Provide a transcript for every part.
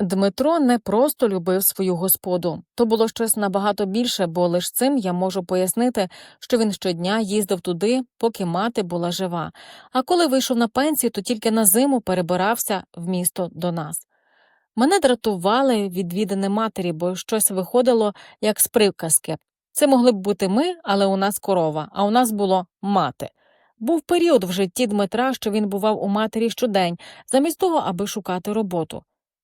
Дмитро не просто любив свою господу, то було щось набагато більше, бо лише цим я можу пояснити, що він щодня їздив туди, поки мати була жива. А коли вийшов на пенсію, то тільки на зиму перебирався в місто до нас. Мене дратували відвідини матері, бо щось виходило як з приказки. Це могли б бути ми, але у нас корова, а у нас було мати. Був період в житті Дмитра, що він бував у матері щодень, замість того, аби шукати роботу.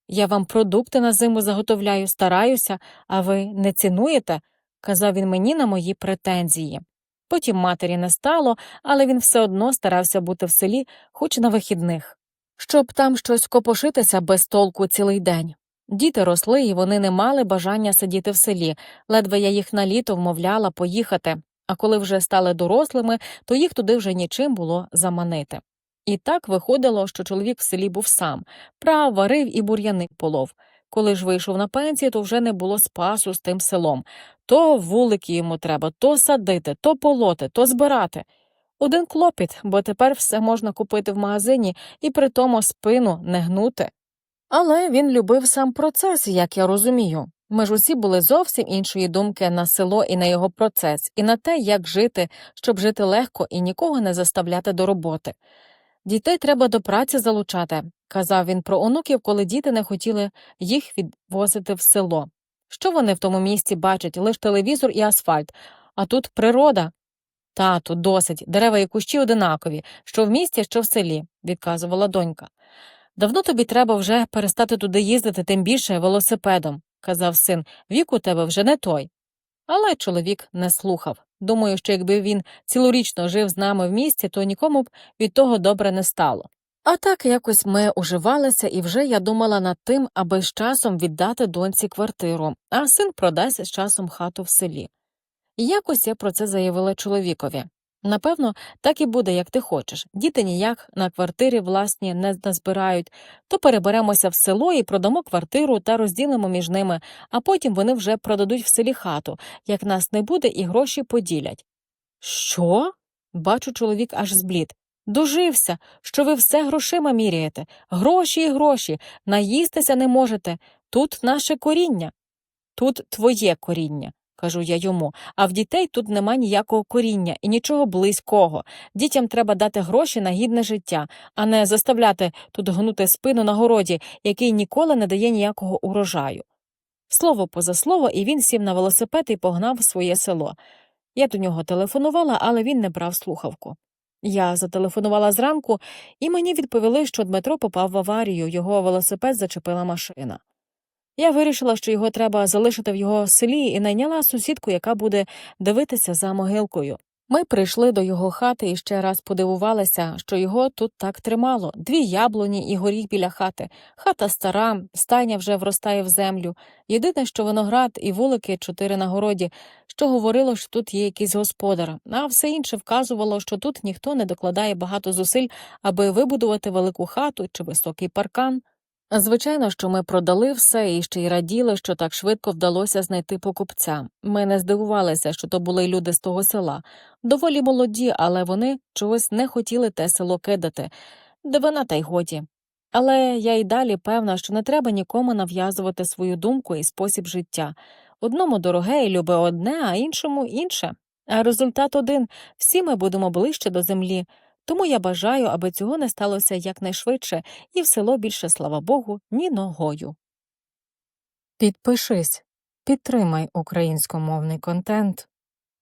Я вам продукти на зиму заготовляю, стараюся, а ви не цінуєте, казав він мені на мої претензії. Потім матері не стало, але він все одно старався бути в селі, хоч на вихідних, щоб там щось копошитися без толку цілий день. Діти росли, і вони не мали бажання сидіти в селі, ледве я їх на літо вмовляла поїхати, а коли вже стали дорослими, то їх туди вже нічим було заманити. І так виходило, що чоловік в селі був сам, прав, варив і бур'яни полов. Коли ж вийшов на пенсію, то вже не було спасу з тим селом. То вулики йому треба, то садити, то полоти, то збирати. Один клопіт, бо тепер все можна купити в магазині і при тому спину не гнути. Але він любив сам процес, як я розумію. Ми ж усі були зовсім іншої думки на село і на його процес, і на те, як жити, щоб жити легко і нікого не заставляти до роботи. Дітей треба до праці залучати, казав він про онуків, коли діти не хотіли їх відвозити в село. Що вони в тому місці бачать? Лиш телевізор і асфальт, а тут природа. Тату, досить, дерева і кущі одинакові, що в місті, що в селі, відказувала донька. Давно тобі треба вже перестати туди їздити, тим більше велосипедом, казав син, вік у тебе вже не той. Але чоловік не слухав. Думаю, що якби він цілорічно жив з нами в місті, то нікому б від того добре не стало. А так якось ми уживалися, і вже я думала над тим, аби з часом віддати доньці квартиру, а син продасть з часом хату в селі. І якось я про це заявила чоловікові. Напевно, так і буде, як ти хочеш. Діти ніяк на квартирі власні не назбирають, то переберемося в село і продамо квартиру та розділимо між ними, а потім вони вже продадуть в селі хату, як нас не буде, і гроші поділять. Що? Бачу, чоловік аж зблід. Дожився, що ви все грошима міряєте. Гроші і гроші, наїстися не можете. Тут наше коріння. Тут твоє коріння кажу я йому, а в дітей тут нема ніякого коріння і нічого близького. Дітям треба дати гроші на гідне життя, а не заставляти тут гнути спину на городі, який ніколи не дає ніякого урожаю. Слово поза слово, і він сів на велосипед і погнав своє село. Я до нього телефонувала, але він не брав слухавку. Я зателефонувала зранку, і мені відповіли, що Дмитро попав в аварію, його велосипед зачепила машина. Я вирішила, що його треба залишити в його селі, і найняла сусідку, яка буде дивитися за могилкою. Ми прийшли до його хати і ще раз подивувалися, що його тут так тримало дві яблуні і горіх біля хати. Хата стара, стайня вже вростає в землю. Єдине, що виноград і вулики чотири на городі, що говорило, що тут є якийсь господар, а все інше вказувало, що тут ніхто не докладає багато зусиль, аби вибудувати велику хату чи високий паркан. Звичайно, що ми продали все і ще й раділи, що так швидко вдалося знайти покупця. Ми не здивувалися, що то були люди з того села, доволі молоді, але вони чогось не хотіли те село кидати, де вона та й годі. Але я й далі певна, що не треба нікому нав'язувати свою думку і спосіб життя. Одному дороге і любе одне, а іншому інше. А результат один всі ми будемо ближче до землі. Тому я бажаю, аби цього не сталося якнайшвидше, і в село більше, слава Богу, ні ногою. Підпишись, підтримай українськомовний контент.